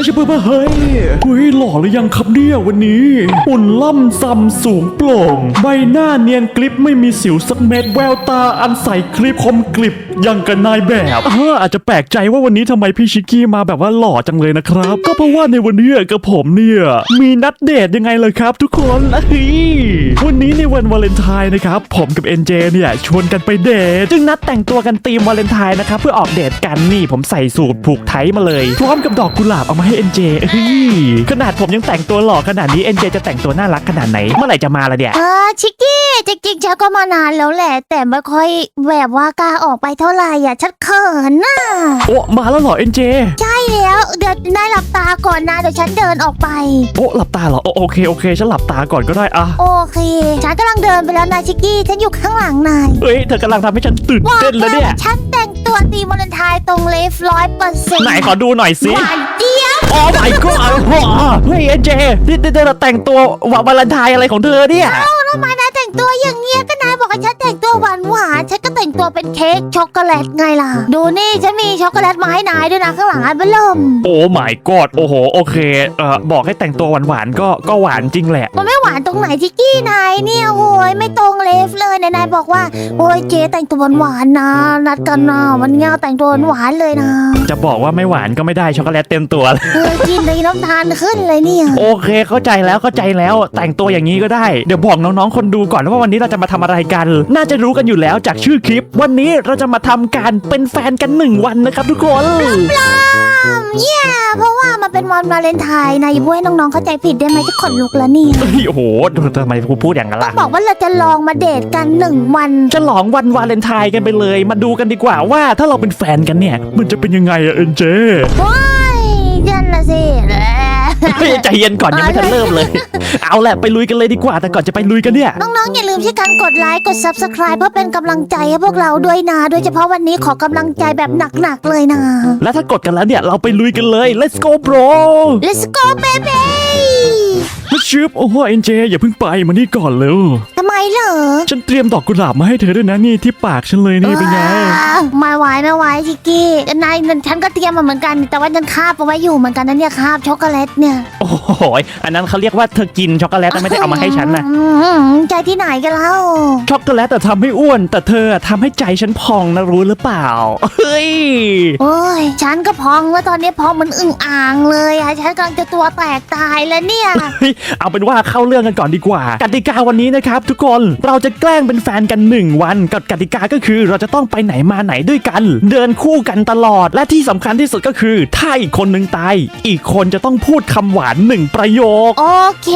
ไม่ใช่เพื่อเพื่อเฮ้ยเฮ้ยหล่อหรือยังครับเนี่ยวันนี้หุ่นล่ำซำสูงโปร่ง ใบหน้าเนียนกริบไม่มีสิวสักเม็ดแววตาอันใสคลิปคมกริบยังกับนายแบบเอออาจจะแปลกใจว่าวันนี้ทำไมพี่ชิกกี้มาแบบว่าหล่อจังเลยนะครับ ก็เพราะว่าในวันนี้กับผมเนี่ยมีนัดเดทยังไงเลยครับ ทุกคนเฮ้ยวันนี้ในวันวาเลนไทน์นะครับผมกับ NJ เนี่ยชวนกันไปเดทจึงนัดแต่งตัวกันธีมวาเลนไทน์นะครับเพื่อออกเดทกันนี่ผมใส่สูทผูกไทมาเลย พร้อมกับดอกกุหลาบเอามาให้ NJ เฮ้ยขนาดผมยังแต่งตัวหล่อขนาดนี้ NJ จะแต่งตัวน่ารักขนาดไหน เมื่อไหร่จะมาละเนี่ย เออชิกกี้จริงๆฉันก็มานานแล้วแหละ แต่ไม่ค่อยแบบว่ากล้าออกไปเท่าไหร่อะฉันเขินน่ะโอ้มาแล้วเหรอ NJ ใช่แล้วเดี๋ยวนายหลับตาก่อนนะเดี๋ยวฉันเดินออกไป โอ้หลับตาเหรอโอโอเคโอเคฉันหลับตาก่อนก็ได้อะโอเค ฉันกำลังเดินไปแล้วนะชิกกี้ฉันอยู่ข้างหลังนายเฮ้ยเธอกำลังทำให้ฉันตื่นบอกเต้นแล้วเนี่ย ฉันแต่งตัวตีมวาเลนไทน์ตรงเลฟร้อยเปอร์เซ็นต์ไหนขอดูหน่อยสิ หวานเจี๊ยบ โอ้ my god เฮ้ย NJ นี่นี่เธอแต่งตัววันวาเลนไทน์อะไรของเธอเนี่ย เอ้าทำไมนาย ต่งตัวอย่างเงี้ยก็นายบอกให้ฉันแต่งตัวหวานหวานๆฉันก็แต่งตัวเป็นเค้กช็อกโกแลตไงล่ะ ดูนี่ฉันมีช็อกโกแลตมาให้นายด้วยนะข้างหลังอันเบลมโอ้ my god โอ้โหโอเคเอ่อบอกให้แต่งตัวหวานๆก็ก็หวานจริงแหละ มันไม่หวานตรงไหนชิกกี้นายเนี่ยโอ้ยไม่ตรงเลฟเลยนายนายบอกว่าโอ้ยเจ๊แต่งตัวหวานๆนะ นัดกันนะวันเงี้ยแต่งตัวหวานๆเลยนะ จะบอกว่าไม่หวานก็ไม่ได้ช็อกโกแลตเต็มตัวเลยเออกินเลยน้ำตาลขึ้นเลยเนี่ย โอเคเข้าใจแล้วเข้าใจแล้วแต่งตัวอย่างนี้ก็ได้เดี๋ยวบอกน้องๆคนดูก่อนว่าวันนี้เราจะมาทำอะไรกัน น่าจะรู้กันอยู่แล้วจากชื่อคลิป วันนี้เราจะมาทำการเป็นแฟนกันหนึ่งวันนะครับทุกคนเย้เพราะว่ามันเป็นวันวาเลนไทน์นายอย่าพูดให้น้องๆเข้าใจผิดได้ไหมจะขนลุกแล้วเนี่ยเฮ้ยโอ้โหทำไมพูดอย่างนั้นล่ะบอกว่าเราจะลองมาเดทกันหนึ่งวันฉลองวันวาเลนไทน์กันไปเลย มาดูกันดีกว่าว่าถ้าเราเป็นแฟนกันเนี่ย มันจะเป็นยังไงอะเอ็นเจว้ายยันละสิ เฮ้ยใจเย็นก่อนยังไม่ทันเริ่มเลย เอาแหละไปลุยกันเลยดีกว่า แต่ก่อนจะไปลุยกันเนี่ย น้องๆ อย่าลืมช่วยกันกดไลค์กด subscribe เพื่อเป็นกำลังใจให้พวกเราด้วยนะ โดยเฉพาะวันนี้ขอกำลังใจแบบหนักๆ เลยนะ แล้วถ้ากดกันแล้วเนี่ยเราไปลุยกันเลย let's go bro Let's go baby แล้วชิบโอ้โหเอ็นเจอย่าเพิ่งไปมานี่ก่อนเร็วทำไม เหรอฉันเตรียมดอกกุหลาบมาให้เธอด้วยนะนี่ที่ปากฉันเลยนี่เป็นไงว้าวไม่ไหวไม่ไหวชิกกี้นายฉันก็เตรียมมาเหมือนกัน แต่ว่าฉันคาบเอาไว้อยู่เหมือนกันนะเนี่ยคาบช็อกโกแลตเนี่ยโอ้โหอันนั้นเขาเรียกว่าเธอกินช็อกโกแลตแต่ไม่ได้เอามาให้ฉันนะอืมใจที่ไหนกันเล่าช็อกโกแลตแต่ทำให้อ้วน แต่เธอทำให้ใจฉันพองนะรู้หรือเปล่าเฮ้ยโอ้ยฉันก็พองแล้วตอนนี้พองเหมันอึ่งอ่างเลยอะฉันกำลังจะตัวแตกตายแล้วเนี่ยเฮ้ยเอาเป็นว่าเข้าเรื่องกันก่อนดีกว่า กติกาวันนี้นะครับทุกคนเราจะแกล้งเป็นแฟนกัน 1 วันกับกติกาก็คือเราจะต้องไปไหนมาไหนด้วยกัน เดินคู่กันตลอด และที่สำคัญที่สุดก็คือ ถ้าอีกคนหนึ่งตาย อีกคนจะต้องพูดคำหวานหนึ่งประโยค โอเค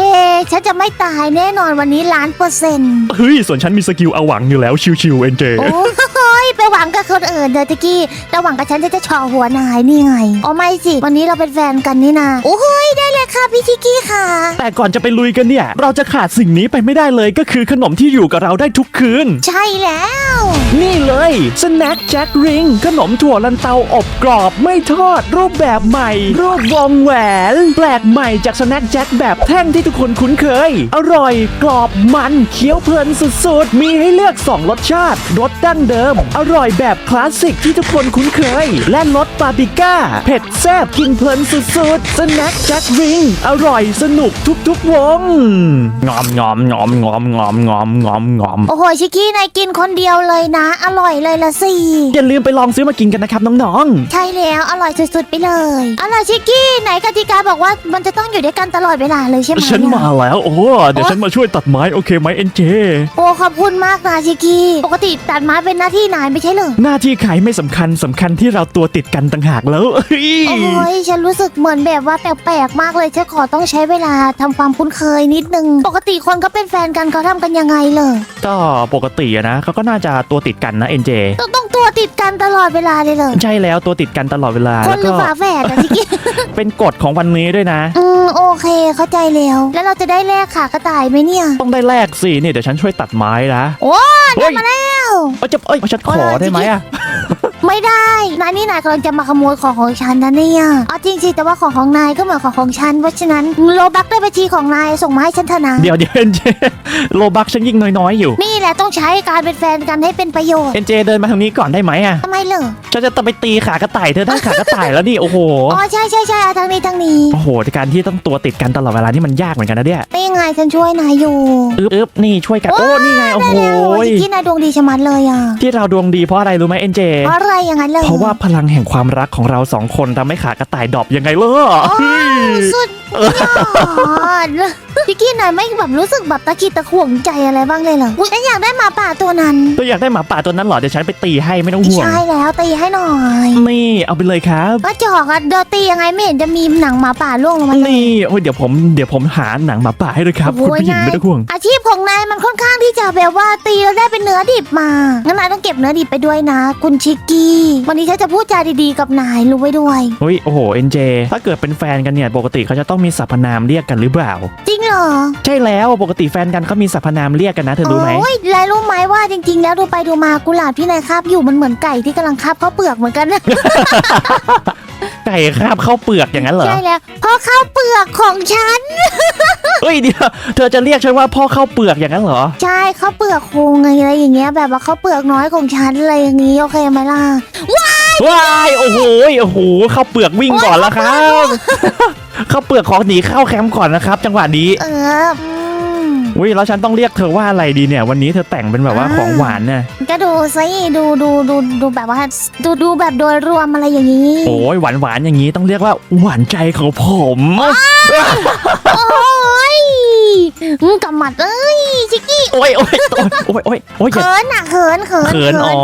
ฉันจะไม่ตายแน่นอนวันนี้ล้านเปอร์เซ็นต์เฮ้ย ส่วนฉันมีสกิลเอาหวังอยู่แล้วชิวๆเอ็นเจโอ้ยไปหวังกับคนอื่นเดอตะกี้แต่หวังกับฉันจะจะชอหัวนายนี่ไงอ๋อไม่สิวันนี้เราเป็นแฟนกันนี่นาโอ้ยได้เลยค่ะ พี่ชิกกี้ค่ะ แต่ก่อนจะไปลุยกันเนี่ย เราจะขาดสิ่งนี้ไปไม่ได้เลยก็คือขนมที่อยู่กับเราได้ทุกคืน ใช่แล้ว นี่เลยสแน็คแจ็คริงขนมถั่วลันเตาอบกรอบไม่ทอด รูปแบบใหม่ รูปวงแหวน แปลกใหม่จากสแน็คแจ็คแบบแท่งที่ทุกคนคุ้นเคย อร่อยกรอบมันเคี้ยวเพลินสุดๆ มีให้เลือก 2 รสชาติ รสดั้งเดิม อร่อยแบบคลาสสิกที่ทุกคนคุ้นเคย และรสปาปริก้า เผ็ดแซ่บกินเพลินสุดๆสแน็คแจ็คริงอร่อยสนุกทุกๆวงงอมงอมงอมงอมงอมงอมงอมงอมโอ้โหชิกกี้นายกินคนเดียวเลยนะ อร่อยเลยละสิอย่าลืมไปลองซื้อมากินกันนะครับน้องๆ ใช่แล้วอร่อยสุดๆไปเลยอร่อยชิกกี้ไหนกติกาบอกว่ามันจะต้องอยู่ด้วยกันตลอดเวลาเลยใช่ไหมฉันมาแล้วโอ้เดี๋ยวฉันมาช่วยตัดไม้โอเคไหมเอ็นเจโอ้ขอบคุณมากนะชิกกี้ปกติตัดไม้เป็นหน้าที่นายไม่ใช่เหรอหน้าที่ใครไม่สำคัญสำคัญที่เราตัวติดกันต่างหากแล้วเฮ้ยโอ้ยฉันรู้สึกเหมือนแบบว่าแปลกๆมากเลยฉันขอต้องใช้เวลาทำความคุ้นเคยนิดนึง ปกติคนเขาเป็นแฟนกันเขาทำกันยังไงเลยก็ปกติอะนะเขาก็น่าจะตัวติดกันนะเอ็นเจต้องต้องตัวติดกันตลอดเวลาเลยเลยใช่แล้วตัวติดกันตลอดเวลาคแล้นวหรืก็อฝาแฝดอะชิกกี้เป็นกฎของวันนี้ด้วยนะ อืมโอเคเข้าใจแล้ว แล้วเราจะได้แลกขากระต่ายไหมเนี่ย ต้องได้แลกสินี่เดี๋ยวฉันช่วยตัดไม้นะโอ้ยเฮ้ยมาแล้ว เอ้ยจะเอ้ยฉันขอได้ไหมอะ ไม่ได้นายนี่นายกำลังจะมาขโมยของของฉันนะเนี่ยเอาจริงสิแต่ว่าของของนายก็เหมือนของของฉันเพราะฉะนั้นโลบักได้บัญชีของนายส่งมาให้ฉันเถอะนะเดี๋ยวเดี๋ยวเอ็นเจโลบักฉันยิ่งน้อยๆอยู่ นี่แหละต้องใช้การเป็นแฟนกันให้เป็นประโยชน์เอ็นเจเดินมาทางนี้ก่อนได้ไหมอะทำไมเหรอฉันจะต้องไปตีขากระต่ายเธอได้ขากระต่ายแล้วนี่โอ้โหอ๋อใช่ใช่ใช่เอาทางนี้ทางนี้โอ้โหการที่ต้องตัวติดกันตลอดเวลานี่มันยากเหมือนกันนะเนี่ยเป็นยังไงฉันช่วยนายอยู่อึ๊บอึ๊บนี่ช่วยกันโอ้นี่ไงโอ้โหได้แล้วที่นายดวงดีชะมัดเลยอะที่เราดวงดีเพราะอะไรรู้ไหมเอ็นเจเพราะอะไรอย่างนั้นเลยเพราะว่าพลังแห่งความรักของเราสองคนทำให้ขากระต่ายดรอปยังไงล่ะสุดยอดพี่กี้นายไม่แบบรู้สึกแบบตะขิดตะขวงใจอะไรบ้างเลยเหรออุ๊ยฉันอยากได้หมาป่าตัวนั้นตัวอยากได้หมาป่าตัวนั้นเหรอเดี๋ยวฉันไปตีให้ไม่ต้องห่วงใช่แล้วตีให้หน่อยนี่เอาไปเลยครับก็จอกอะเดอตียังไงไม่เห็นจะมีหนังหมาป่าล่วงลงมาเลยนี่โอ้ยเดี๋ยวผมเดี๋ยวผมหาหนังหมาป่าให้ด้วยครับโอ้คุณยผู้หญิงนายไม่ต้องห่วง อาชีพของนายมันค่อนข้างที่จะแบบว่าตีแล้วได้เป็นเนื้อดิบมางั้นนายต้องเก็บเนื้อดิบไปด้วยนะ คุณชิกกี้วันนี้ฉันจะพูดจาดีๆกับนายรู้ไว้ด้วย เฮ้ย โอ้โห เอ็นเจ ถ้าเกิดเป็นแฟนกันเนี่ย ปกติเขาจะต้องมีสรรพนามเรียกกันหรือเปล่า จริงเหรอใช่แล้ว ปกติแฟนกันเขามีสรรพนามเรียกกันนะ เธอรู้ไหม โอ้ยแล้วรู้ไหมว่าจริง ๆ แล้วดูไปดูมากุหลาบที่นายคาบอยู่มันเหมือนไก่ที่กำลังคาบข้าวเปลือกเหมือนกันนะ ไก่คาบข้าวเปลือกอย่างนั้นเหรอ ใช่แล้วเพราะข้าวเปลือกของฉัน เฮ้ยเดี๋ยวเธอจะเรียกฉันว่าพ่อข้าวเปลือกอย่างนั้นเหรอ ใช่ข้าวเปลือกโคงอะไรอย่างเงี้ยแบบว่าข้าวเปลือกน้อยของฉันอะไรอย่างงี้โอเคไหมล่ะว้ายโอ้โหโอ้โหข้าวเปลือกวิ่งก่อนแล้วครับข้าวเปลือกขอหนีเข้าแคมป์ก่อนนะครับ จังหวะนี้ เออ อืมอุ้ยแล้วฉันต้องเรียกเธอว่าอะไรดีเนี่ย วันนี้เธอแต่งเป็นแบบว่าอ่าของหวานเนี่ยก็ดูสิดูดูดูดูแบบว่าดูดูแบบโดยรวมอะไรอย่างงี้ โอ้ยหวานหวานๆอย่างนี้ต้องเรียกว่าหวานใจของผมโอ้ย อืมกำมัดเอ้ยชิกกี้โอ้ยโอ้ยโอ้ยโอ้ยโอ้ยโอ้ยอย่าเขินอะเขินเขินเขินอ๋อ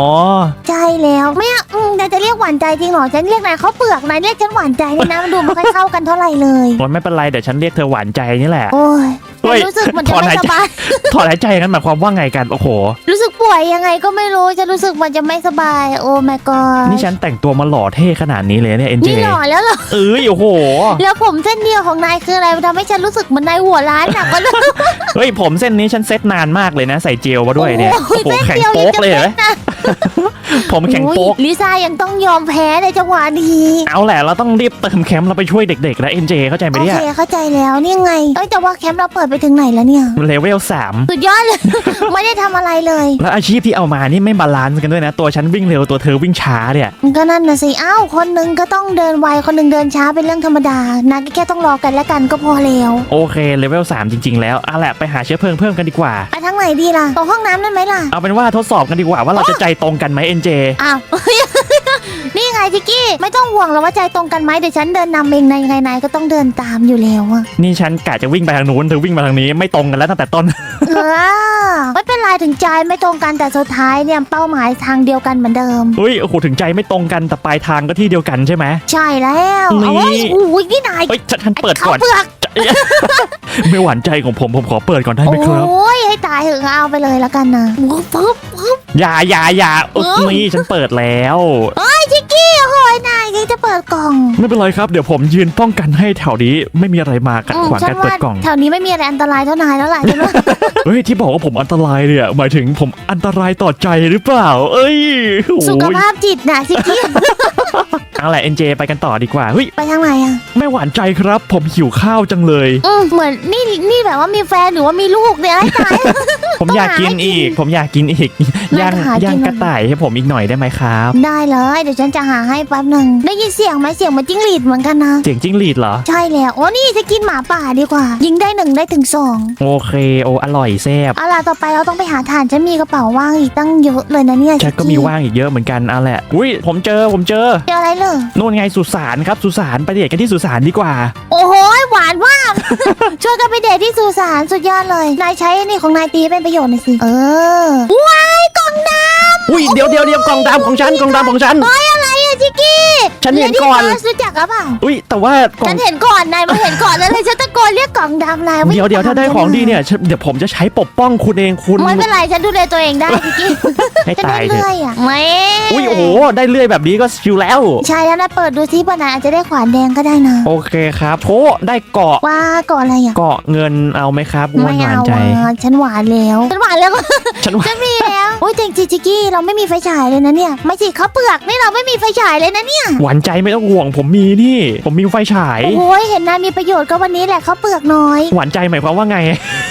ใช่แล้วไม่อะอืมนายจะเรียกหวานใจจริงเหรอฉันเรียกนายข้าวเปลือกนายเรียกฉันหวานใจนี่นะมันดูไม่ค่อยเข้ากันเท่าไหร่เลยโอ้ยไม่เป็นไรเดี๋ยวฉันเรียกเธอหวานใจนี่แหละ โอ้ยเฮ้ยฉันรู้สึกเหมันจะถอนไม่หายสใจบาย ถอนหายใจกันหมายความว่าไงกันโอ้โห รู้สึกป่วยยังไงก็ไม่รู้ฉันรู้สึกมันจะไม่สบาย โอ้ my god นี่ฉันแต่งตัวมาหล่อเท่ขนาดนี้เลยเนี่ยเอ็นเจนี่หล่อแล้วเหรอ เอ้ยโอ้โห แล้วผมเส้นเดียวของนายคืออะไรมันทำให้ฉันรู้สึกเหมือนนายหัวร้านหนักกว่าเดิมเฮ้ยผมเส้นนี้ฉันเซ็ตนานมากเลยนะ ใส่เจลมาด้วยเนี่ยโอ้โอ้ยโหเส้นแข็งเดียวโป๊กเลยเห็นไหมนะผมแข็งโป๊กโอ้ยลิซ่ายังต้องยอมแพ้ในจังหวะนี้เอาแหละเราต้องรีบเติมแคมป์เราไปช่วยเด็กๆนะเอ็นเจเข้าใจไหมโอเนี่ยเคเข้าใจแล้วนี่ไงเอ้ยแต่ว่าแคมป์เราเปิดไปถึงไหนแล้วเนี่ยเลเวลสามสุดยอดเลยไม่ได้ทำอะไรเลย แล้วอาชีพที่เอามานี่ไม่บาลานซ์กันด้วยนะ ตัวฉันวิ่งเร็วตัวเธอวิ่งช้าเนี่ยก็นั่นนะสิอ้าวคนหนึงก็ต้องเดินไวคนหนึงเดินช้าเป็นเรื่องธรรมดานะก็แค่ต้องรอกันและกันก็พอแล้วโอเคเลเวลสามจริง ๆแล้วเอาแหละไปหาเชื้อเพลิงเพิ่มกันดีกว่า ไปทางไหนดีล่ะตรงห้องน้ำนั่นไหมล่ะ เอาเป็นว่าทดสอบกันดีกว่าว่าเราจะใจตรงกันไหมเอ็นเจอ้าว นี่ไงจิกกี้ ไม่ต้องห่วงหรอกว่าใจตรงกันไหมเดี๋ยวฉันเดินนำเองนายไงนายก็ต้องเดินตามอยู่แล้วอะนี่ฉันกะจะวิ่งไปทางนู้นเธอวิ่งมาทางนี้ไม่ตรงกันแล้วตั้งแต่ต้น เออไม่เป็นไรถึงใจไม่ตรงกันแต่สุดท้ายเนี่ยเป้าหมายทางเดียวกันเหมือนเดิมเฮ้ยโอ้โหถึงใจไม่ตรงกันแต่ปลายทางก็ที่เดียวกันใช่ไหม ใช่แล้วนี่ เอาไว้ยโอ้ยนี่นายเฮ้ยฉันฉันเปิดข้าก่วอนเปลือก ไม่หวานใจของผมผมขอเปิดก่อนได้ไหมครับ โอ้ยให้ตายเถอะเอาไปเลยแล้วกันนะปุ๊บปุ๊บ อย่าอย่าอย่าเอ้ยเออนี่ฉันเปิดแล้วจิกกี้โอ้ยนายยังจะเปิดกล่องไม่เป็นไรครับเดี๋ยวผมยืนป้องกันให้แถวนี้ไม่มีอะไรมากัดอืมขวางฉัการนเปิว่าดกล่อง แถวนี้ไม่มีอะไรอันตรายเท่านายแล้วแหละฉันว่าเฮ้ยที่บอกว่าผมอันตรายเนี่ยหมายถึงผมอันตรายต่อใจหรือเปล่า เอ้ยโอ้ยสุขภาพจิตนะจิกกี้เอาแหละเอ็นเจไปกันต่อดีกว่าเฮ้ยไปทางไหนอะไม่หวานใจครับ ผมหิวข้าวจังเลย อืมเหมือนนี่นี่แบบว่ามีแฟนหรือว่ามีลูกเนี่ยให้ตาย ผมอยากกินอีก ผมอยากกินอีกย่างหากินย่างกระต่ายให้ผมอีกหน่อยได้ไหมครับ ได้เลย เดี๋ยวฉันจะหาให้แป๊บหนึ่งได้ยินเสียงไหมเสียงเหมันจิ้งหรีดเหมือนกันนะ เสียงจิ้งหรีดเหรอ ใช่แล้วโอ้นี่จะกินหมาป่าดีกว่า ยิงได้หนึ่งได้ถึงสองโอเคโออร่อยแซ่บเอาล่ะต่อไปเราต้องไปหาฐานฉันมีกระเป๋าว่างอีกตั้งเยอะเลยนะเนี่ยฉันก็มีว่างอีกเยอะเหมือนกันเอาแหละอุ้ยผมเจอผมเจอเจออะไรเลยนู่นไงสุสานครับสุสานไปเดทกันที่สุสานดีกว่า โอ้โห หวานมากช่วยกันไปเดทที่สุสานสุดยอดเลย นายใช้อันนี่ของนายตีเป็นประโยชน์หน่อยสิ เออ ว้ายกล่องน้อุ้ยเดี๋ยวเดี๋ยวเดี๋ยวกล่องดำของฉันกล่องดำของฉันำเฮ้ยอะไรอะ จิกกี้ฉันเห็นก่อน Lady First รู้จักหรือเปล่าอุ้ยแต่ว่ากล่อฉังนเห็นก่อนนายมาเห็นก่อนแล้วเลยฉันตะโกนเรียกกล่องดำนายเดี๋ยวเดี๋ยวถ้าได้ของดีเนี่ยฉันเดี๋ยวผมจะใช้ปกป้องคุณเองคุณไม่เป็นไรฉันดูแลตัวเองได้พี่กิ๊กให้ฉันตาได้ยเถเรื่ออะยอะไม่อุ้ยโอ้โหได้เลื่อยแบบนี้ก็ชิวแล้ว ใช่แล้วนะเปิดดูซิปะนายอาจจะได้ขวานแดงก็ได้นะโอเคครับโถได้เกาะว่าก่อนอะไรอะเกาะเงินเอาไหมครับอ้วไม่นหวานเอาใจ อะฉันหวานแล้วฉันหวานแล้ว ฉันว่า ฉันมีแล้วโอ้ย จริงจิกี้เราไม่มีไฟฉายเลยนะเนี่ย ไม่สิเขาวเปลือกนี่เราไม่มีไฟฉายเลยนะเนี่ย หวานใจไม่ต้องห่วงผมมีนี่ ผมมีไฟฉาย โอ้ยเห็นนายมีประโยชน์ก็วันนี้แหละเขาวเปลือกน้อย หวานใจหมายความว่าไง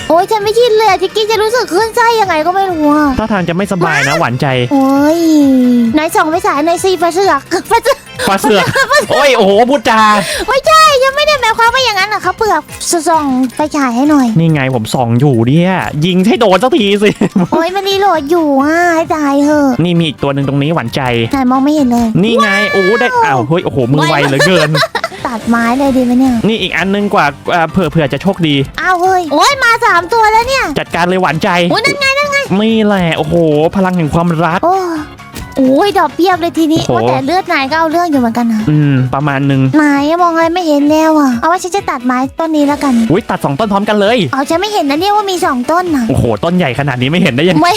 โอ้ยฉันไม่ชินเลยอะจิกกี้จะรู้สึกขึ้นไส้ยังไงก็ไม่รู้อะถ้าทางจะไม่สบายนะหวานใจ โอ้ยไหนส่องไฟฉายในอยซีไฟเสือกไฟเสือก ฟ้าเสือกโอ้ยโอ้โหพูดจาไม่ใช่ยังไม่ได้หมายความว่าอย่างนั้นอะเขาวเปลือกส่องไฟฉายให้หน่อย นี่ไงผมส่องอยู่เนี่ยยิงให้โดนสักทีสิโอ้ยมันรีโหลดอยู่อะให้ตายเถอะนี่มีอีกตัวหนึ่งตรงนี้หวานใจนายมองไม่เห็นเลย นี่ไงโอ้ได้อ้าวเฮ้ยโอ้โหมือไวเหลือเกินตัดไม้เลยดีไหมเนี่ย นี่อีกอันนึงกว่าอ่าเผื่อเผื่อจะโชคดี อ้าวเฮ้ย โอ้ยมาสามตัวแล้วเนี่ย จัดการเลยหวานใจ โอ้ยนั่นไงนั่นไงนี่แหละ โอ้โห พลังแห่งความรัก โอ้โอ้ยดอกเบี้ยบเลยทีนี้โอ้โหว่าแต่เลือดนายก็เอาเรื่องอยู่เหมือนกันนะอืม ประมาณหนึ่งนายมองอะไรไม่เห็นแล้วอะเอาว่าฉันจะตัดไม้ต้นนี้แล้วกันอุ้ยตัดสองต้นพร้อมกันเลย เอาฉันไม่เห็นนะเนี่ยว่ามีสองต้นนะโอ้โห ต้นใหญ่ขนาดนี้ไม่เห็นได้ยังไงไม่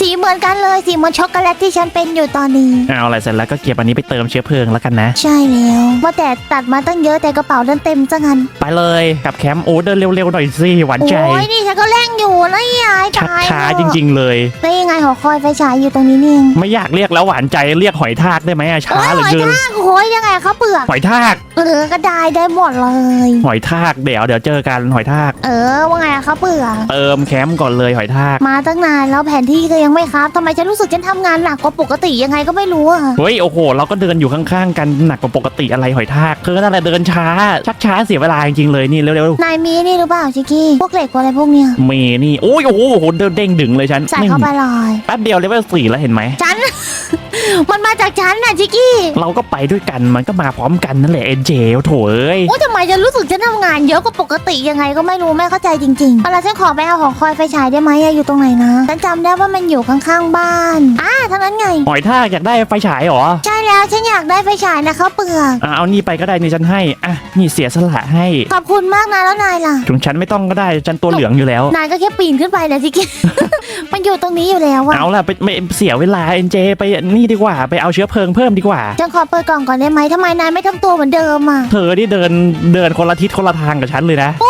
สีเหมือนกันเลยสีเหมือนช็อกโกแลตที่ฉันเป็นอยู่ตอนนี้ เอาอะไรเสร็จแล้วก็เก็บอันนี้ไปเติมเชื้อเพลิงแล้วกันนะ ใช่แล้วว่าแต่ตัดมาตั้งเยอะแต่กระเป๋าดันเต็มซะงั้นไปเลยกับแคมป์โอ้เดินเร็วๆหน่อยสิหวานใจ โอ้ยนี่ฉันก็เร่งอยู่นะยายชักตายช้าจริง ๆ เลย ๆแล้วยังไงหอคอยไฟฉายอยู่ตรงนี้นี่เองไม่อยากเรียกแล้วหวานใจเรียกหอยทากได้ไหมอะช้าโอ้ยเหลืหออยเกินทากโอ้ยยังไงเขาเปลือก หอยทากเออก็ได้ได้หมดเลย หอยทากเดี๋ยวเดี๋ยวเจอกันหอยทาก เออว่าไงเขาเปลือก เติมแคมป์ก่อนเลยหอยทากมาตั้งนานแล้วแผนที่ก็ยังไม่ครับทำไมฉันรู้สึกฉันทำงานหนักกว่าปกติยังไงก็ไม่รู้อะเฮ้ยโอ้โห เราก็เดินอยู่ข้างๆกันหนักกว่าปกติอะไรหอยทากเธอนั่นแหละเดินช้า ชักช้าเสียเวลาจริงๆเลยนี่เร็วนายมีนี่หรือเปล่าชิคกี้พวกเหล็กอะไรพวกเนี้ยๆเมนี่โอ้ยโอ้โหโอ้โหเดินเด้งดึงเลยฉันใส่เข้าไปเลย แป๊บเดียวเลเวลสี่แล้วเห็นไหม ฉัน มันมาจากฉันน่ะชิคกี้ เราก็ไปด้วยกันมันก็มาพร้อมกันนั่นแหละเอ็นเจโถเอ้ยโอ้ทำไมฉันรู้สึกฉันทำงานเยอะกว่าปกติยังไงก็ไม่รู้ไม่เข้าใจจริงๆเอาล่ะฉันขอไปเอาหอคอยไฟฉายได้ไหมอะอยู่ตรงไหนนะฉันจำได้ว่ามันอยู่ข้างๆบ้านอ่าทั้งนั้นไง หอยทากอยากได้ไฟฉายเหรอใช่แล้วฉันอยากได้ไฟฉายนะเขาวเปลือกอะเอานี่ไปก็ได้นี่ฉันให้อะนี่เสียสละให้ขอบคุณมากนะแล้วนายล่ะถึงฉันไม่ต้องก็ได้ฉันตัวเหลืองอยู่แล้ว นายก็แค่ปีนขึ้นไปนะชิคกี้มันอยู่ตรงนี้อยู่แล้วอะเอาล่ะไปไม่เสียเวลาเอ็นเจไปนี่ดีกว่าไปเอาเชื้อเพลิงเพิ่มดีกว่า ฉันขอเปิดกล่องก่อนได้ไหมทำไมนายไม่ทำตัวเหมือนเดิมอะเธอที่เดินเดินคนละทิศคนละทางกับฉันเลยนะได้เ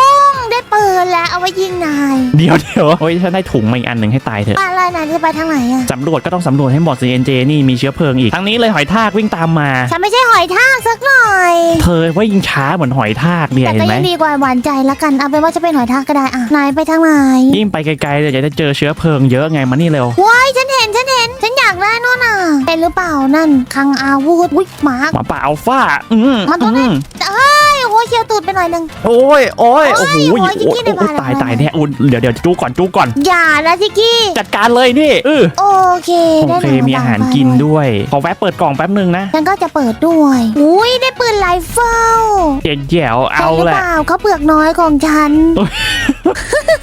ปิดแล้วเอาไว้ยิงนายเดี๋ยวเดี๋ยวโอ้ยฉันได้ถุงมาอีกอันหนึ่งให้ตายเถอะอะไรนายจะไปทางไหนอะสำรวจก็ต้องสำรวจให้หมดสิเอ็นเจนี่มีเชื้อเพลิงอีกทางนี้เลยหอยทากวิ่งตามมา ฉันไม่ใช่หอยทากสักหน่อย เธอว่ายิงช้าเหมือนหอยทากเนี่ยแต่เห็ก็นไหม ยังดีกว่าหวานใจละกันเอาเป็นว่าจะเป็นหอยทากก็ได้อะนายไปทางไหนยิ่งไปไกลๆเลยจะได้เจอเชื้อเพลิงเยอะไงมานี่เร็ว ว้ายฉันเห็นฉันเห็น ฉันอยากได้นู่นน่ะเป็นหรือเปล่านั่นคังอาวุธวิหมาหมาป่าอัลฟาอืมมันต้องอืมเอ้ยโอ้ยเคียวตูดไปหน่อยหนึง โอ้ยโอ้ยโอ้โอ้ยโหโอ้ยจิ๊กกี้ได้มาตายแล้วตายแน่อุ่นเดี๋ยวเดี๋ยวจูก่อนจูก่อน อย่านะจิกกี้ จัดการเลยนี่เออโอเคโอได้เคหนังมีอาหารกินด้วย ขอแวะเปิดกล่องแป๊บนึงนะฉันก็จะเปิดด้วยอุ้ยได้ปืนไรเฟิลเดี๋ยวเดี๋ยวเอาใช่หรือแหละเปล่าเขาวเปลือกน้อยของฉันโอ้ย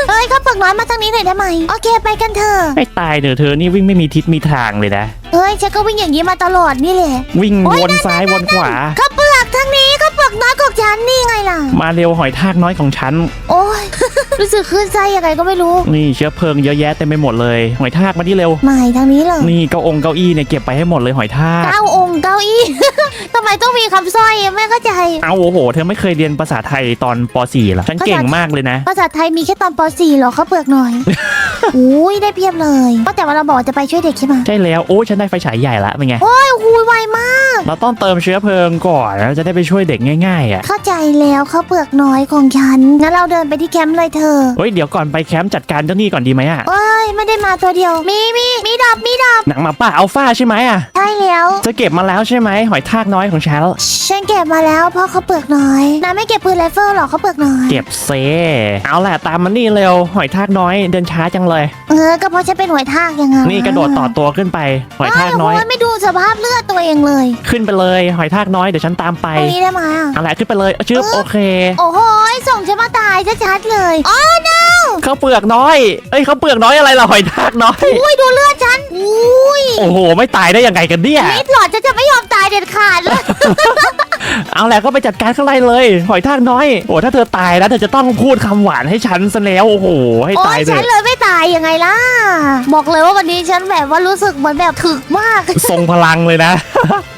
เอ้ยเขาวเปลือกน้อยมาทางนี้หน่อยได้ไหมโอเคไปกันเถอะให้ตายเถอะเธอนี่วิ่งไม่มีทิศมีทางเลยนะเฮ้ยฉันก็วิ่งอย่างนี้มาตลอดนี่แหละวิ่งโอ๊ยวนซ้ายวนขวาข้าวเปลือกทางนี้ข้าวเปลือกน้อยของฉันนี่ไงล่ะ มาเร็วหอยทากน้อยของฉัน โอ้ย รู้สึกขึ้นไส้ยังไงก็ไม่รู้ นี่เชื้อเพลิงเยอะแยะเต็มไปหมดเลย หอยทากมาที่เร็ว ไม่ทางนี้เลยนี่เก้าองค์เก้าอี้เนี่ยเก็บไปให้หมดเลยหอยทาก เก้าองค์เก้าอี้ ทำไมต้องมีคำสร้อยอะไม่เข้าใจ เอาโอ้โห เธอไม่เคยเรียนภาษาไทยตอนป .4 เหรอ ฉันเก่งมากเลยนะ ภาษาไทยมีแค่ตอนป .4 หรอข้าวเปลือกหน่อยอุ้ยได้เพียบเลยก็แต่ว่าเราบอกว่าจะไปช่วยเด็กใช่ไหมใช่แล้วโอ้ฉันได้ไฟฉายใหญ่ละเป็นไงโอ้ยคุยไวมาก เราต้องเติมเชื้อเพลิงก่อนแล้วจะได้ไปช่วยเด็กง่ายๆอะเข้าใจแล้วข้าวเปลือกน้อยของฉันงั้นเราเดินไปที่แคมป์เลยเธอเฮ้ยเดี๋ยวก่อนไปแคมป์จัดการเจ้านี่ก่อนดีไหมอะ เอ้ยไม่ได้มาตัวเดียว มีมีมี ดอกมีดอกหนังหมาป่าอัลฟาใช่ไหมอะใช่แล้วเธอเก็บมาแล้วใช่ไหมหอยทากน้อยของฉันฉันเก็บมาแล้วเพราะเขาวเปลือกน้อยนายไม่เก็บปืนไรเฟิลหรอเขาวเปลือกน้อยเก็บเซเอาแหละตามมันนี่เร็วหอยทากน้อยเดินช้าจังเลย เออก็เพราะฉันเป็นหวยทากยังไงนี่กระโดดต่อตัวขึ้นไปหอยทากน้อยโไม่ดูสภาพเลือดตัวเองเลย ขึ้นไปเลยหอยทากน้อยเดี๋ยวฉันตามไปตรงนี้ได้ไหมอะเอาละขึ้นไปเลยชึบโอเค โอ้โหส่งฉันมาตายชัดๆเลยอ๋อเขาเปลือกน้อยเอ้ยเขาเปลือกน้อยอะไรล่ะหอยทากน้อย อุ้ยดูเลือดฉันอุ้ยโอ้โห ไม่ตายได้ยังไงกันเนี่ยมิดหลอดจะจะไม่ยอมตายเด็ดขาดเลย เอาแหละก็ไปจัดการข้างในเลย หอยทากน้อย โอ้ถ้าเธอตายแล้วเธอจะต้องพูดคำหวานให้ฉันซะแล้วโอ้โห ให้โอ้ตายยเลฉันยเลยไม่ตายยังไงล่ะ บอกเลยว่าวันนี้ฉันแบบว่ารู้สึกเหมือนแบบถึกมาก ทรงพลังเลยนะ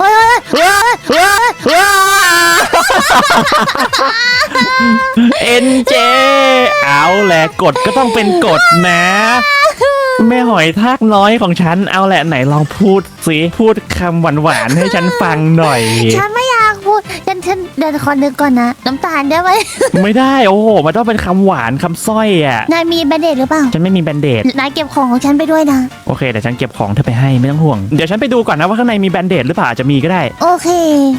เฮ้ยเฮ้ยเฮ้ยเฮ้ยเเอ็นเจ เอาแหละกฎก็ต้องเป็นกฎนะ แม่หอยทากน้อยของฉัน เอาแหละไหนลองพูดสิ พูดคำหวานๆให้ฉันฟังหน่อย ฉันไม่อยากพูด ฉันฉันเดินขอนึกก่อนนะน้ำตาลได้ไหมไม่ได้โอ้โหมันต้องเป็นคำหวานคำสร้อยอะนายมีแบนเดตหรือเปล่าฉันไม่มีแบนเดดนายเก็บของของฉันไปด้วยนะ โอเคเดี๋ยวฉันเก็บของเธอไปให้ไม่ต้องห่วงเดี๋ยวฉันไปดูก่อนนะว่าข้างในมีแบนเดดหรือเปล่าอาจจะมีก็ได้ โอเค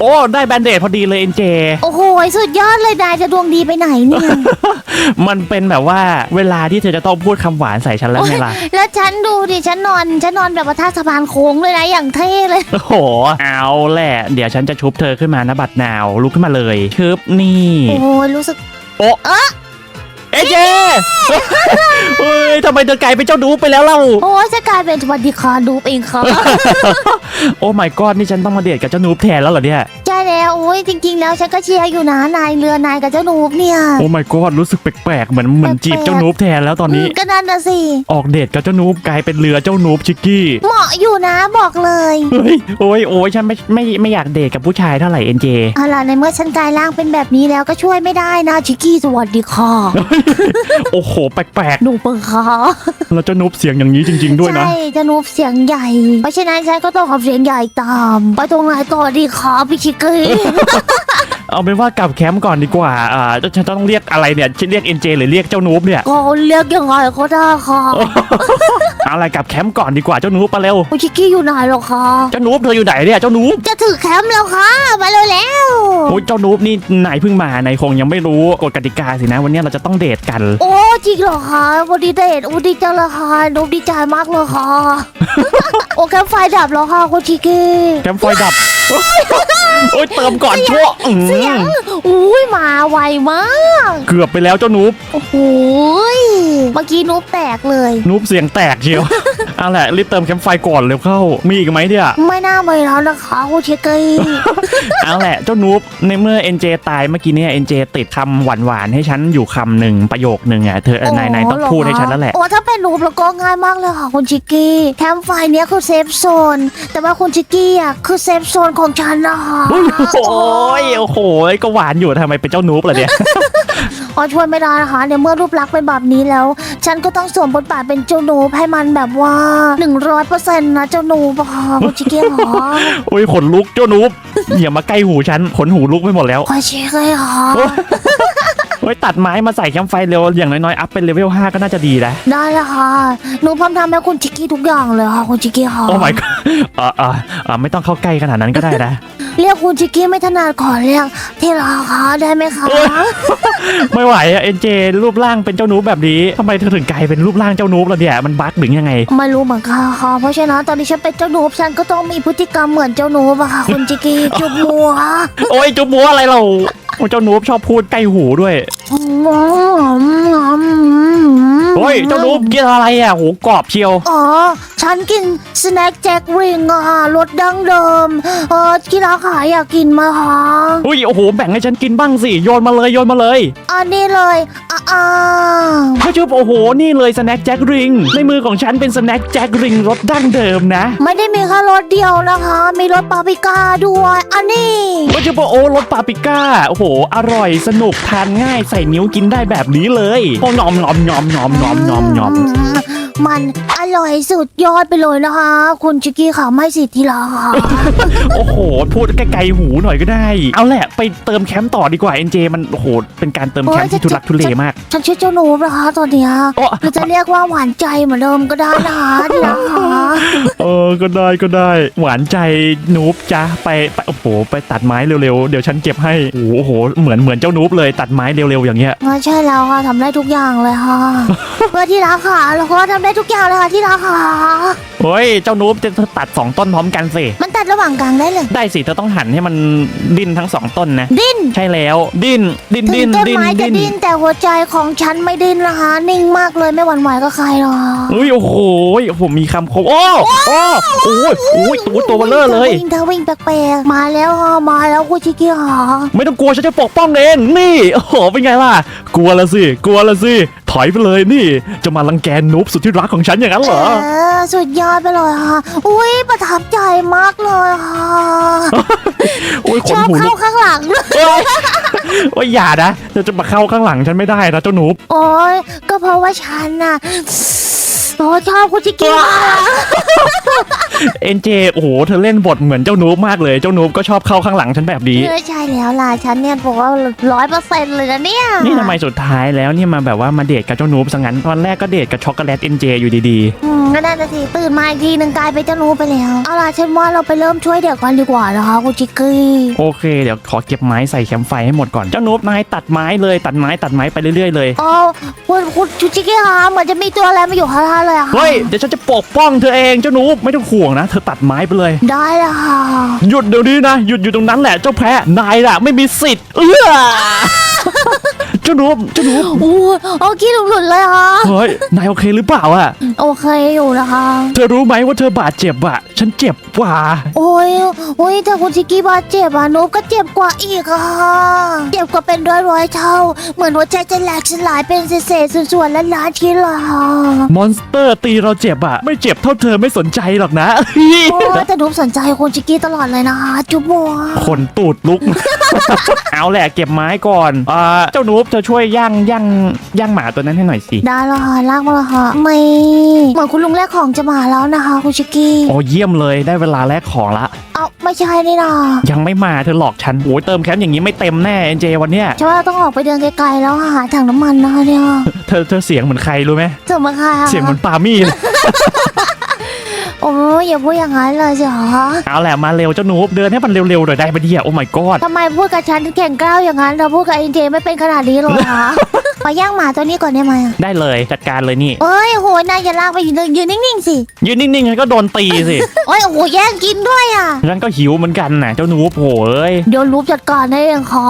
โอ้ได้แบนเดดพอดีเลยเอ็นเจโอ้โหสุดยอดเลยนายจะดวงดีไปไหนเนี่ยมันเป็นแบบว่าเวลาที่เธอจะต้องพูดคำหวานใส่ฉันแล้วไงล่ะแล้วฉันดูดิฉันนอนฉันนอนแบบว่าท่าสะพานโค้งเลยนะอย่างเท่เลยโอ้โหเอาแหละ เดี๋ยวฉันจะชุบเธอขึ้นมานะบัดนาวลุกขึ้นมาเลยชึบนี่โอ้โหรู้สึกโอ้เอเจเฮ้ยทำไมเธอกลายเป็นเจ้าดูไปแล้วเล่าโอ้ยจะกลายเป็นสวัสดีค่ะดูเองค่ะโอ้ my god นี่ฉันต้องมาเดทกับเจ้านูบแทนแล้วเหรอเนี่ยใช่ แล้วโอ้ยจริง ๆ แล้วฉันก็เชียร์อยู่นะนายเรือนายกับเจ้านูบเนี่ย โอ้ my god รู้สึกแปลกๆเหมือนเหมือนจีบเจ้านูบแทนแล้วตอนนี้อืมก็นั่นน่ะสิ ออกเดทกับเจ้านูบกลายเป็นเรือเจ้านูบชิกกี้ เหมาะอยู่นะบอกเลยเฮ้ยโอ้ยโอ้ยฉันไม่ไม่ไม่อยากเดทกับผู้ชายเท่าไหร่เอ็นเจ เอาล่ะในเมื่อฉันกลายร่างเป็นแบบนี้แล้วก็ช่วยไม่ได้นะชิกกี้สวัสดีค่ะโอ้โห แปลกหนูเปิงค่ะๆ แล้วเจ้านูบเสียงอย่างนี้จริง ๆ ด้วยนะ ใช่เจะนูบเสียงใหญ่ เพราะฉะนั้นฉันก็ต้องขับเสียงใหญ่ตาม ไปตรงไหนต่อดีคะพี่ชิกกี้เอาเป็นว่ากลับแคมป์ก่อนดีกว่าอ่าฉันต้องเรียกอะไรเนี่ยฉันเรียกเอ็นเจหรือเรียกเจ้านูบเนี่ยก็เรียกยังไงก็ได้ค่ะเอาอะไรกลับแคมป์ก่อนดีกว่าเจ้านูบมาเร็วพี่ชิกกี้อยู่ไหนหรอคะเจ้านูบเธออยู่ไหนเนี่ยเจ้านูบจะถึงแคมป์แล้วค่ะมาเร็วแล้วโอ้ยเจ้านูบนี่นายเพิ่งมานายคงยังไม่รู้กฎกติกาสินะวันนี้เราจะต้องเดทกัน โอ้จริงเหรอคะวันดีเดทวันดีจังเลยค่ะนูบดีใจมากเลยค่ะโอ้แคมป์ไฟดับแล้วค่ะคุณชิกกี้แคมป์ไฟดับ โอ้ยเติมก่อนชั่วอื้อเสียงอุ้ยมาไวมาก เกือบไปแล้วเจ้านูบโอ้โหยเมื่อกี้นูบแตกเลย นูบเสียงแตกเชียวเอาแหละรีบเติมแคมป์ไฟก่อนเร็วเข้า มีอีกไหมเนี่ย ไม่น่าไปแล้วนะคะคุณชิกกี้เอาแหละเจ้านูบในเมื่อเอ็นเจตายเมื่อกี้เนี่ยเอ็นเจติดคำหวานๆให้ฉันอยู่คำหนึ่งประโยคหนึ่งอะเธอเออนายนายต้องพูดให้ฉันแล้วแหละโอ้ถ้าเป็นนูบแล้วก็ง่ายมากเลยค่ะคุณชิกกี้แคมป์ไฟเนี้ยคือเซฟโซน แต่ว่าคุณชิกกี้อะคือเซฟโซนของฉันนะคะโอ้ยโอ้โหก็หวานอยู่ทำไมเป็นเจ้านูบล่ะเนี่ย อ๋อช่วยไม่ได้นะคะในเมื่อรูปลักษณ์เป็นแบบนี้แล้ว ฉันก็ต้องสวมบทบาทเป็นเจ้านูบให้มันแบบว่าหนึ่งร้อยเปอร์เซ็นต์นะเจ้านูบค่ะคุณชิกกี้ค่ะโอ้ยขนลุกเจ้านูบอย่ามาใกล้หูฉันขนหูลุกไปหมดแล้วคุณชิกกี้ค่ะโอ้ ยตัดไม้มาใส่แคมป์ไฟเร็วอย่างน้อยๆอัพเป็นเลเวล5ก็น่าจะดีนะได้แล้วค่ะหนูพร้อมทำให้คุณชิกกี้ทุกอย่างเลยค่ะคุณชิกกี้ค่ะโอ้ my god อ่าอ่าอ่าไม่ต้องเข้าใกล้ขนาดนั้นก็ได้นะเรียกคุณชิกกี้ไม่ถนัดขอเรียกที่รักค่ะได้ไหมคะโอ๊ยไม่ไหวอะเอ็นเจรูปร่างเป็นเจ้านูบแบบนี้ทำไมเธอถึงกลายเป็นรูปร่างเจ้านูบล่ะเนี่ยมันบั๊กหรือยังไงไม่รู้เหมือนกันค่ะเพราะฉะนั้นตอนนี้ฉันเป็นเจ้าหนูฉันก็ต้องมีพฤติกรรมเหมือนเจ้าหนูอะค่ะคุณชิกกี้จุบมัวโอ้ยจุ๊บมัวอะไรเรา โอ้ยเจ้านูบชอบพูดใกล้หูด้วยโอ้ยเจ้านูบกินอะไรอะหูกรอบเชียว อ๋อ ฉันกินสแน็คแจ็คริงอะค่ะรสดั้งเดิมเออที่รักค่ะอยากกินไหมาค่ะอุ้ยโอ้โหแบ่งให้ฉันกินบ้างสิโยนมาเลยโยนมาเลยอันนี้เลยอ่าอ่าเขาชื่อโอ้โหนี่เลยสแน็คแจ็คริง ในมือของฉันเป็นสแน็คแจ็คริงรสดั้งเดิมนะ ไม่ได้มีแค่รสเดียวนะคะ มีรสปาปริก้าด้วย อันนี้ก็ชื่อโอ้รสปาปริก้าโอ้โหอร่อยสนุกทานง่ายใส่นิ้วกินได้แบบนี้เลยโอ้ยอมยอมยอมยอมยอมยอมยอม มมันอร่อยสุดยอดไปเลยนะคะ คุณชิกกี้ค่ะไม่สิที่รักค่ะ โอ้โห พูดใกล้ๆหูหน่อยก็ได้ เอาแหละ ไปเติมแคมป์ต่อดีกว่าเอ็นเจมันโอ้โหเป็นการเติมแคมป์ที่ทุลักทุเลมาก ฉันชื่อเจ้าหนูนะคะตอนเนี้ยโอ้ หรือจะเรียกว่าหวานใจเหมือนเดิมก็ได้นะคะที่รักค่ะเออ ก็ได้ก็ได้ หวานใจนูบจ้ะไปไปโอ้โห ไปตัดไม้เร็วๆ เดี๋ยวฉันเก็บให้โอ้โห เหมือนเหมือนเจ้านูบเลยตัดไม้เร็วๆอย่างเงี้ย งั้นใช่แล้วค่ะทำได้ทุกอย่างเลยค่ะ เพื่อที่รักค่ะแล้วก็ทำำได้ทุกอย่างเลยค่ะที่รักค่ะเฮ้ยเจ้านูบจะตัดสองต้นพร้อมกันสิ มันตัดระหว่างกลางได้เลย ได้สิเธอต้องหันให้มันดิ้นทั้งสองต้นนะ ดิ้น ใช่แล้ว ดิ้น ดิ้น ถึดิ้งน ต้นดิ้น ไม้จะดิ้นดิ้นแต่หัวใจของฉันไม่ดิ้นนะคะนิ่งมากเลยไม่หวั่นไหวก็ใครหรอกเฮ้ยโอ้โหผมมีคำคมโอ้โอ้โอ้ยโอ้ยตัวตัวเบลเลอร์เลย วิ่งเธอวิ่งแปลกๆมาแล้วค่ะมาแล้วกูชิคกี้หาไม่ต้องกลัวฉันจะปกป้องเอง นี่ โอ้โห เป็นไงล่ะ กลัวละสิ กลัวละสิ ถอยไปเลยนี่ จะมารังแกนูบสุดที่รักของฉันอย่างนั้นเหรอ เออสุดยอดไปเลยค่ะ อุ้ยประทับใจมากเลยค่ะโอ้ยขชนอบหูเข้าลุกข้างหลังด้วยเอ้ยโอ้ยอย่านะเธอจะมาเข้าข้างหลังฉันไม่ได้นะเจ้านูบโอ้ยก็เพราะว่าฉันน่ะ โอ้ชอบกูชิคกี้มากเอ็นเจโอ้โหเธอเล่นบทเหมือนเจ้านูบมากเลย เจ้านูบก็ชอบเข้าข้างหลังฉันแบบนี้ เออใช่แล้วล่ะฉันเนี่ยบอกว่าร้อยเปอร์เซ็นต์เลยนะเนี่ยนี่ทำไมสุดท้ายแล้วเนี่ยมาแบบว่ามาเดทกับเจ้านูบซะงั้นตอนแรกก็เดทกับช็อกโกแลตเอ็นเจอยู่ดีอืมก็นั่นน่ะสิตื่นมาอีกทีหนึ่งกลายเป็นเจ้านูไปแล้วเอาล่ะฉันว่าเราไปเริ่มช่วยเด็กกันดีกว่านะคะคุณชิคกี้โอเค เดี๋ยวขอเก็บไม้ใส่แคมป์ไฟให้หมดก่อนเจ้านูบนายตัดไม้เลยตัดไม้ตัดไม้ไปเรื่อยๆเลยอ๋อคุณคุณชิคกี้คะเหมือนจะมีตัวอะไรมาอยู่ข้างเลยอะค่ะเฮ้ย เดี๋ยวฉันจะปกป้องเธอเองเจ้านูบไม่ต้องห่วงนะ เธอตัดไม้ไปเลย ได้แล้วค่ะหยุดเดี๋ยวนี้นะ หยุดอยู่ตรงนั้นแหละเจ้าแพ้นายน่ะ ไม่มีสิทธิ์ เออเจ้านูเจ้านูบอู้เอาขี้หลุดเลยค่ะเฮ้ยนายโอเคหรือเปล่าอะ โอเคอยู่นะคะ เธอรู้ไหมว่าเธอบาดเจ็บอะฉันเจ็บกว่า โอ้ยโอ้ยแต่คุณชิคกี้บาดเจ็บอะนุ๊กก็เจ็บกว่าอีกอะค่ะ เจ็บกว่าเป็นร้อยร้อยเท่า เหมือนหัวใจจะแหลกสลายเป็นเศษๆส่วนๆและล้านชิ้นเละมอนสเตอร์ตีเราเจ็บอะไม่เจ็บเท่าเธอไม่สนใจหรอกนะโอ้แต่นุ๊กสนใจคุณชิคกี้ตลอดเลยนะคะจุ๊บมัวขนตูดลุก เอาแหละเก็บไม้ก่อนอ่าเจ้านูบเธอช่วยย่างย่างย่างหมาตัวนั้นให้หน่อยสิ ได้แล้วค่ะลากมาแล้วค่ะไม่เหมือนคุณลุงแรกของจะมาแล้วนะคะคุณชิคกี้โอ้เยี่ยมเลยได้เวลาแลกของละ เอาไม่ใช่นี่นะยังไม่มาเธอหลอกฉันโอ้ยเติมแคมป์อย่างนี้ไม่เต็มแน่เอ็นเจวันเนี้ยฉันว่าต้องออกไปเดินไกลๆแล้วหาถังน้ำมันนะคะเนี่ยเธอเธอเสียงเหมือนใครรู้ไหมเจอมาค่ะเสียงเหมือนปามี่เลย โอ้ยอย่าพูดอย่างนั้นเลยสิคะเอาแหละมาเร็วเจ้านูบเดินให้มันเร็วๆหน่อยได้ปะเนี่ยโอ้ my god ทำไมพูดกับฉันแข่งกล้าวอย่างนั้นเราพูดกับเอ็นเจไม่เป็นขนาดนี้เลยคะไปย่างหมาตัวนี้ก่อนได้ไหมอะได้เลยจัดการเลยนี่เอ้ยโหนายอย่าลากไปยืนยืนนิ่งๆสิยืนนิ่งๆฉันก็โดนตีสิโอ้ยโอ้โหแย่งกินด้วยอะฉันก็หิวเหมือนกันน่ะเจ้านูบโหเอ้ยเดี๋ยวรูปจัดการให้เองค่ะ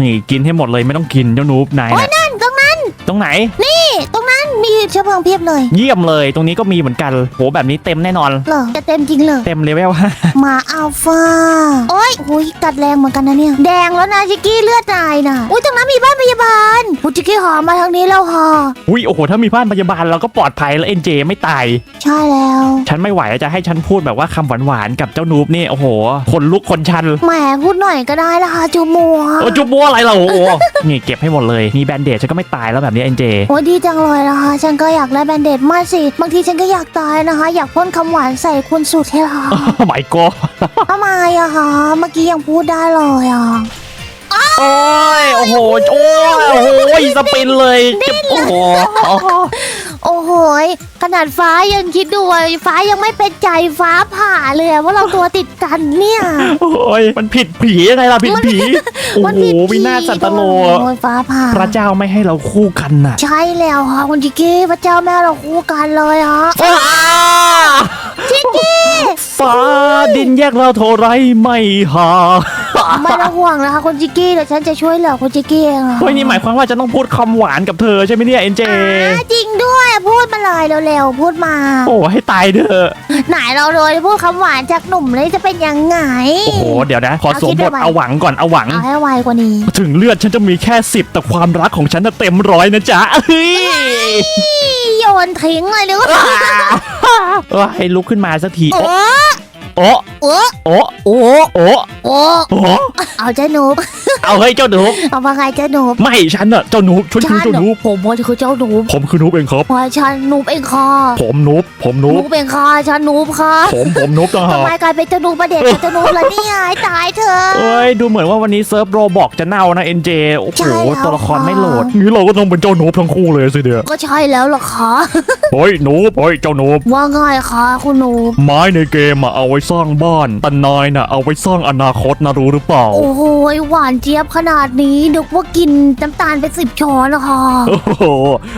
นี่กินให้หมดเลยไม่ต้องกินเจ้านูบนายโอ้ยน่ะนั่นตรงนั้น ตรงไหนนี่ตรงนั้น มีเชื้อเพลิงเพียบเลยเยี่ยมเลย ตรงนี้ก็มีเหมือนกันโหแบบนี้เต็มแน่นอน เหรอจะเต็มจริงเลยเต็มเลเวลหมาอัลฟาโอ้ยโอ้ยกัดแรงเหมือนกันนะเนี่ย แดงแล้วนะชิกกี้เลือดนายนะอุ้ยตรงนั้นมีบ้านพยาบาลอุยชิกกี้หอมมาทางนี้แล้วค่ะอุ้ยโอ้โหถ้ามีบ้านพยาบาลเราก็ปลอดภัยแล้วเอ็นเจไม่ตาย ใช่แล้ว ฉันไม่ไหวแล้วจะให้ฉันพูดแบบว่าคำหวานๆกับเจ้านูบนี่โอ้โหคนลุกคนชันแหมพูดหน่อยก็ได้ละค่ะจูมัวโอ้จุบบัวอะไรเราโอ้โหนี่เก็บให้หมดเลยมีแบนเดจฉันก็ไม่ตายแล้วแบบนี้เอ็นเจโอ้ยดีจังเลยนะคะฉันก็อยากได้แบนเดดมากสิ บางทีฉันก็อยากตายนะคะ อยากพ่นคำหวานใส่คุณสุดให้ละไม่ก็ทำไมอะคะเมื่อกี้ยังพูดได้เลยอะ โอ้ยโอ้โหโอ้ยโอ้โหสปินเลยเจ็บโอ้โหโอ้โหยขนาดฟ้ายังคิดดูเลยฟ้ายังไม่เป็นใจฟ้าผ่าเลยอะว่าเราตัวติดกันเนี่ยโอ้ยมันผิดผียังไงล่ะผิดผีโอ้มันโหผิดวินาศสันตโลโอ้ยฟ้าผ่าพระเจ้าไม่ให้เราคู่กันน่ะ ใช่แล้วค่ะคุณจิกกี้พระเจ้าแม่เราคู่กันเลยฮะชิกกี้ฟ้าดินแยกเราเท่าไรไม่หา ไม่ต้องห่วงนะคะคุณจิกกี้เดี๋ยวฉันจะช่วยเหลือคุณจิกกี้เองอะเฮ้ยนี่หมายความว่าจะต้องพูดคำหวานกับเธอใช่ไหมเนี่ยเอ็นเจอ่าจริงด้วยพูดมาเลยเร็วๆพูดมา โอ้ให้ตายเถอะไหนเราเลยพูดคำหวานจากหนุ่มเลยจะเป็นยังไง โอ้โหเดี๋ยวนะ ขอเอาสวมคิดบทไปไว้เอาหวังก่อนเอาหวัง เอาให้ไวกว่านี้ถึงเลือดฉันจะมีแค่สิบแต่ความรักของฉันน่ะเต็มร้อยนะจ๊ะเฮ้ยโยนทิ้งเลยนึกว่า เออให้ลุกขึ้นมาสักทีโอ้โอ้ โอ้โอ้โอ้โอ้โอ้โอ้เอาเจ้าหนูเอาเฮ้ยเจ้าหนูเอาว่าไงเจ้าหนูไม่ฉันน่ะเจ้าหนูฉันคือเจ้าหนูผมว่าคือเจ้าหนูผมคือหนูเองครับเพราะฉันหนูเองค่ะผมหนูผมหนูหนูเป็นค่ะฉันหนูค่ะผมผมหนูต่างหาทำไมกกลายเป็นเจ้าหนูประเด็นกับเจ้าหนูละเนี่ยให้ตายเถอะเอ้ยดูเหมือนว่าวันนี้เซิร์ฟโรบอกจะเน่านะเอ็นเจโอ้ใช่โหแล้วตัวละครไม่ค่ะโหลดนี่เราก็ต้องเป็นเจ้าหนูทั้งคู่เลยสิเดียก็ใช่แล้วเหรอคะเฮ้ยหนูเฮ้ยเจ้าหนูว่าไงคะคุณหนูไม้ในเกมอะเอาไว้สร้างบ้านแต่นายน่ะเอาไว้สร้างอนาคตนะรู้หรือเปล่า โอ้โหหวานเจี๊ยบจี๊ยบขนาดนี้นึกว่ากินน้ำตาลไปสิบช้อนนะคะ โอ้โห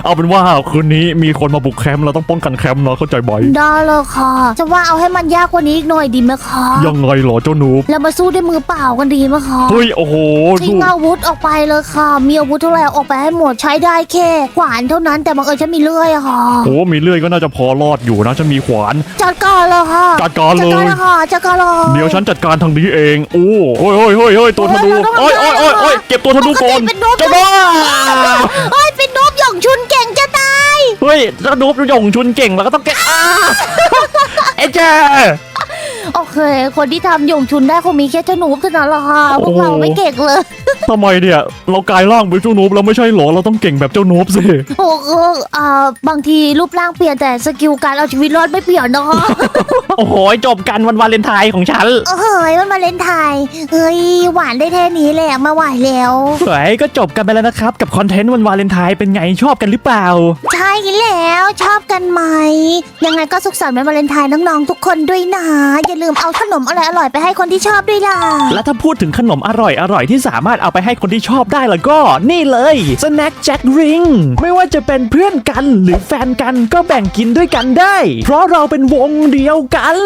เอาเป็นว่าคืนนี้มีคนมาบุกแคมป์เราต้องป้องกันแคมป์เนาะเข้าใจไหมได้เลยค่ะ จะว่าเอาให้มันยากกว่านี้อีกหน่อยดีไหมคะ ยังไงเหรอเจ้าหนูแล้วมาสู้ด้วยมือเปล่ากันดีไหมคะเฮ้ยโอ้โหทิ้ดูงอาวุธออกไปเลยค่ะ มีอาวุธเท่าไหร่เอาออกไปให้หมดใช้ได้แค่ขวานเท่านั้นแต่บังเอิญฉันมีเลื่อยอะค่ะ โอ้มีเลื่อยก็น่าจะพอรอดอยู่นะฉันมีขวานจัดการเลยค่ะจัดการจัดเลการยเลยค่ะจัดการเลยเดี๋ยวฉันจัดการทางนี้เอง โอ้โอ้ยโอ้ยโอ้ยโอ้ยตัวธนูโอ้โอ้ยยเราโอ้ยต้องโอ้ยโอ้ยเก็บตัวธนูก่อนปกติเป็นนกจะบ้าเฮ้ยเป็นนบหย่องชุนเก่งจะตาย เฮ้ยธนูหย่งชุนเก่งแล้วก็ต้องแกะอ้าเอ้เจ้ โอเค คนที่ทำหย่งชุนได้คงมีแค่เจ้าหนูเท่านั้นแหละค่ะพวกเราไม่เก่งเลย ทำไมเนี่ย เรากลายร่างเป็นเจ้านูบแล้วไม่ใช่เหรอ เราต้องเก่งแบบเจ้านูบสิ โอ้โหอ่าบางทีรูปร่างเปลี่ยนแต่สกิลการเอาชีวิตรอดไม่เปลี่ยนนะคะ โอ้โหจบกันวันวาเลนไทน์ของฉันเฮ้ยมันมาเล่นไทยเฮ้ยหวานได้แค่นี้แหละมาไหวแล้วเฮ้ยก็จบกันไปแล้วนะครับ กับคอนเทนต์วันวาเลนไทน์เป็นไงชอบกันหรือเปล่า ใช่แล้วชอบกันไหม ยังไงก็สุขสันต์วันวาเลนไทน์น้องๆทุกคนด้วยนะอย่าลืมเอาขนมอร่อยๆไปให้คนที่ชอบด้วยล่ะ และถ้าพูดถึงขนมอร่อยอร่อยที่สามารถเอาไปให้คนที่ชอบได้แล้วก็ นี่เลย Snack Jack Ring ไม่ว่าจะเป็นเพื่อนกันหรือแฟนกันก็แบ่งกินด้วยกันได้ เพราะเราเป็นวงเดียวกัน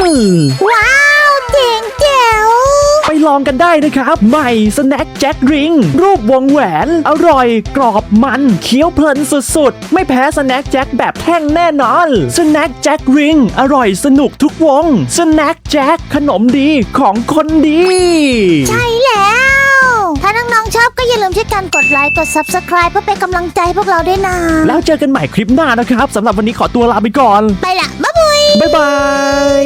ว้าว เจ๋งแจ๋วไปลองกันได้นะครับ ใหม่ Snack Jack Ring รูปวงแหวน อร่อย กรอบมันเคี้ยวเพลินสุดๆ ไม่แพ้ Snack Jack แบบแท่งแน่นอน Snack Jack Ring อร่อยสนุกทุกวง Snack Jack ขนมดีของคนดี ใช่แล้ว ถ้าน้องๆชอบก็อย่าลืมช่วยกันกดไลค์กด subscribe เพื่อเป็นกำลังใจให้พวกเราด้วยนะแล้วเจอกันใหม่คลิปหน้านะครับสำหรับวันนี้ขอตัวลาไปก่อน ไปละบ๊ายบายบ๊ายบาย